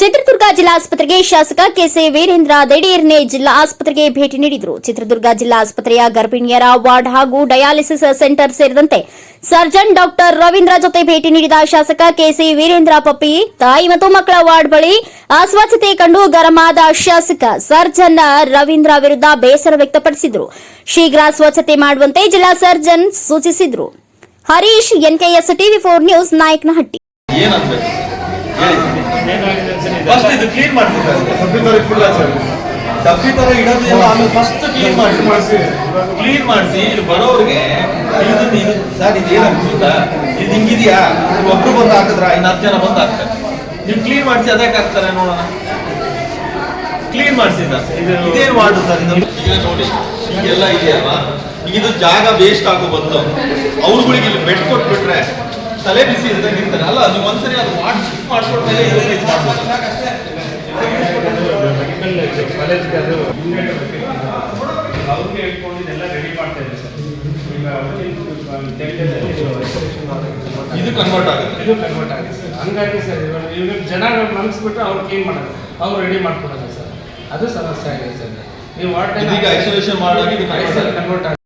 ಚಿತ್ರದುರ್ಗ ಜಿಲ್ಲಾ ಆಸ್ಪತ್ರೆಗೆ ಶಾಸಕ ಕೆಸಿ ವೀರೇಂದ್ರ ದಿಢೀರ್ನೆ ಜಿಲ್ಲಾ ಆಸ್ಪತ್ರೆಗೆ ಭೇಟಿ ನೀಡಿದರು. ಚಿತ್ರದುರ್ಗ ಜಿಲ್ಲಾ ಆಸ್ಪತ್ರೆಯ ಗರ್ಭಿಣಿಯರ ವಾರ್ಡ್ ಹಾಗೂ ಡಯಾಲಿಸಿಸ್ ಸೆಂಟರ್ ಸೇರಿದಂತೆ ಸರ್ಜನ್ ಡಾಕ್ಟರ್ ರವೀಂದ್ರ ಜೊತೆ ಭೇಟಿ ನೀಡಿದ ಶಾಸಕ ಕೆಸಿ ವೀರೇಂದ್ರ ಪಪ್ಪಿ, ತಾಯಿ ಮತ್ತು ಮಕ್ಕಳ ವಾರ್ಡ್ ಬಳಿ ಅಸ್ವಚ್ಛತೆ ಕಂಡು ಗರಮಾದ ಶಾಸಕ ಸರ್ಜನ್ ರವೀಂದ್ರ ವಿರುದ್ಧ ಬೇಸರ ವ್ಯಕ್ತಪಡಿಸಿದರು. ಶೀಘ್ರ ಸ್ವಚ್ಛತೆ ಮಾಡುವಂತೆ ಜಿಲ್ಲಾ ಸರ್ಜನ್ ಸೂಚಿಸಿದರು. Harish, NKS TV four news, Nayakanahatti. First ಇದು ಕ್ಲೀನ್ ಮಾಡ್ತಿದ್ದಾರೆ. ಸರ್ ಡಬ್ಬಿ ತರ ಇಡೋದು ಎಲ್ಲ ಆಮೇಲೆ ಫಸ್ಟ್ ಕ್ಲೀನ್ ಮಾಡಿ ಮಾಡಿಸಿ. ಕ್ಲೀನ್ ಮಾಡಿಸಿ ಇಲ್ಲಿ ಬರೋರಿಗೆ ಇದು ಇದು ಸರ್ ಇದು ಏನಾಗ್ತದ ಇದು ಹಿಂಗಿದ್ಯಾ? ಒಬ್ರು ಬಂದು ಹಾಕಿದ್ರ ಇನ್ನು ಹತ್ತು ಜನ ಬಂದು ಹಾಕ್ತಾರೆ. ನೀವು ಕ್ಲೀನ್ ಮಾಡಿಸಿ ಅದಕ್ಕೆ ಹಾಕ್ತಾರೆ ನೋಡೋಣ. ಕ್ಲೀನ್ ಮಾಡಿಸಿದ ಇದು- ಇದೇನು ವಾರ್ಡ್ ಸರ್ ಇದು? ಈಗ ನೋಡಿ ಎಲ್ಲ ಇದೆಯಲ್ವಾ? ಇದು ಜಾಗ ವೇಸ್ಟ್ ಆಗೋ ಬಂದು ಅವ್ರುಗಳಿಗೆ ಇಲ್ಲಿ ಬೆಡ್ ಕೊಟ್ಬಿಟ್ರೆ ತಲೆ ಬಿಸಿ ಇದ್ದಂಗೆ ಇರ್ತಾರೆ. ಅಲ್ಲ ಅದು ಒಂದ್ಸರಿ ಅದು ಮಾಡಿ ಶಿಫ್ಟ್ ಕಾಲೇಜ್ಗೆ ಅದು. ಅವ್ರಿಗೆ ರೆಡಿ ಮಾಡ್ತಾ ಇದ್ದಾರೆ ಸರ್. ಇದು ಕನ್ವರ್ಟ್ ಆಗುತ್ತೆ. ಇದು ಕನ್ವರ್ಟ್ ಆಗುತ್ತೆ ಸರ್. ಹಂಗಾಗಿ ಸರ್ ಇವಾಗ ಜನ ನಂಬಿಸ್ಬಿಟ್ಟು ಅವ್ರು ಕ್ಲೀನ್ ಮಾಡೋದು. ಅವ್ರು ರೆಡಿ ಮಾಡ್ಕೊಡೋದು ಸರ್. ಅದು ಸಮಸ್ಯೆ ಆಗಿದೆ ಸರ್. ನೀವು ವಾರ್ಡ್ ಈಗ ಐಸೋಲೇಷನ್ ಇದು ಆಗುತ್ತೆ. ಕನ್ವರ್ಟ್ ಆಗಿದೆ